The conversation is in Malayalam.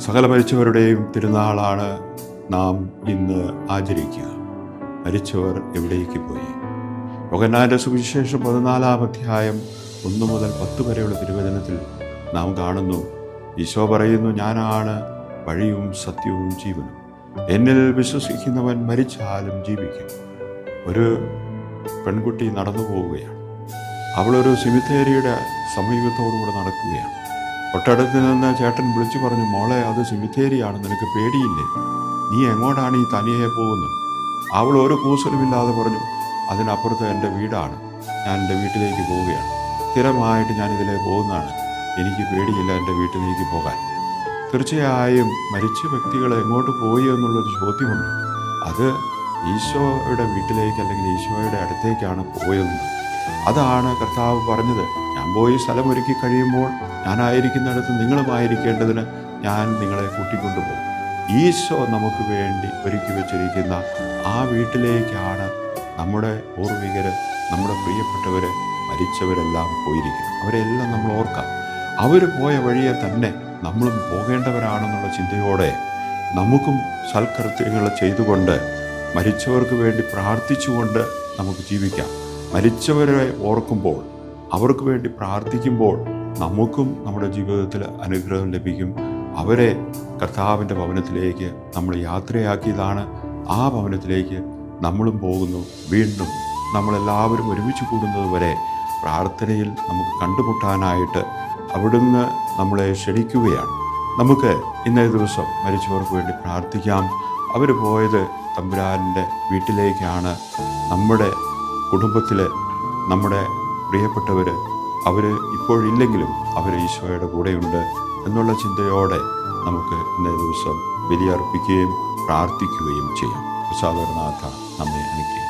സകല മരിച്ചവരുടെയും തിരുനാളാണ് നാം ഇന്ന് ആചരിക്കുക. മരിച്ചവർ എവിടേക്ക് പോയി? യോഗന്നാന്റെ സുവിശേഷം പതിനാലാം അധ്യായം ഒന്ന് മുതൽ പത്ത് വരെയുള്ള തിരുവചനത്തിൽ നാം കാണുന്നു ഈശോ പറയുന്നു ഞാനാണ് വഴിയും സത്യവും ജീവനും. എന്നിൽ വിശ്വസിക്കുന്നവൻ മരിച്ചാലും ജീവിക്കും. ഒരു പെൺകുട്ടി നടന്നു പോവുകയാണ് അവളൊരു സിമിത്തേരിയുടെ സമീപത്തോടുകൂടെ നടക്കുകയാണ്. തൊട്ടടുത്ത് നിന്ന് ചേട്ടൻ വിളിച്ചു പറഞ്ഞു മോളെ അത് സിമിത്തേരിയാണ് നിനക്ക് പേടിയില്ലേ? നീ എങ്ങോട്ടാണ് ഈ തനിയെ പോകുന്നത്? അവൾ ഒരു കൂസലുമില്ലാതെ പറഞ്ഞു അതിനപ്പുറത്ത് എന്റെ വീടാണ്. ഞാൻ എന്റെ വീട്ടിലേക്ക് പോവുകയാണ്. സ്ഥിരമായിട്ട് ഞാൻ ഇതിലേക്ക് പോകുന്നതാണ്. എനിക്ക് പേടിയില്ല എന്റെ വീട്ടിലേക്ക് പോകാൻ. തീർച്ചയായും മരിച്ച വ്യക്തികൾ എങ്ങോട്ട് പോയി എന്നുള്ളൊരു ചോദ്യമുണ്ട്. അത് ഈശോയുടെ വീട്ടിലേക്ക് അല്ലെങ്കിൽ ഈശോയുടെ അടുത്തേക്കാണ് പോയതെന്ന്. അതാണ് കർത്താവ് പറഞ്ഞത്. ഞാൻ പോയി സ്ഥലമൊരുക്കി കഴിയുമ്പോൾ ഞാനായിരിക്കുന്നിടത്ത് നിങ്ങളുമായിരിക്കേണ്ടതിന് ഞാൻ നിങ്ങളെ കൂട്ടിക്കൊണ്ടുപോകും. ഈശോ നമുക്ക് വേണ്ടി ഒരുക്കി വെച്ചിരിക്കുന്ന ആ വീട്ടിലേക്കാണ് നമ്മുടെ പൂർവികർ നമ്മുടെ പ്രിയപ്പെട്ടവർ മരിച്ചവരെല്ലാം പോയിരിക്കുന്നത്. അവരെല്ലാം നമ്മൾ ഓർക്കാം. അവർ പോയ വഴിയെ തന്നെ നമ്മളും പോകേണ്ടവരാണെന്നുള്ള ചിന്തയോടെ നമുക്കും സൽക്കൃത്യങ്ങൾ ചെയ്തുകൊണ്ട് മരിച്ചവർക്ക് വേണ്ടി പ്രാർത്ഥിച്ചുകൊണ്ട് നമുക്ക് ജീവിക്കാം. മരിച്ചവരെ ഓർക്കുമ്പോൾ അവർക്ക് വേണ്ടി പ്രാർത്ഥിക്കുമ്പോൾ നമുക്കും നമ്മുടെ ജീവിതത്തിൽ അനുഗ്രഹം ലഭിക്കും. അവരെ കർത്താവിന്റെ ഭവനത്തിലേക്ക് നമ്മൾ യാത്രയാക്കിയതാണ്. ആ ഭവനത്തിലേക്ക് നമ്മളും പോകുന്നു. വീണ്ടും നമ്മളെല്ലാവരും ഒരുമിച്ച് കൂടുന്നത് വരെ പ്രാർത്ഥനയിൽ നമുക്ക് കണ്ടുമുട്ടാനായിട്ട് അവിടുന്ന് നമ്മളെ ക്ഷണിക്കുകയാണ്. നമുക്ക് ഇന്നേ ദിവസം മരിച്ചവർക്ക് വേണ്ടി പ്രാർത്ഥിക്കാം. അവർ പോയത് തമ്പുരാന്റെ വീട്ടിലേക്കാണ്. നമ്മുടെ കുടുംബത്തിൽ നമ്മുടെ പ്രിയപ്പെട്ടവർ അവർ ഇപ്പോഴില്ലെങ്കിലും അവർ ഈശോയുടെ കൂടെയുണ്ട് എന്നുള്ള ചിന്തയോടെ നമുക്ക് ഇന്നേ ദിവസം ബലിയർപ്പിക്കുകയും പ്രാർത്ഥിക്കുകയും ചെയ്യാം. പ്രസാദരനാഥ നമ്മെ അനുഗ്രഹിക്കും.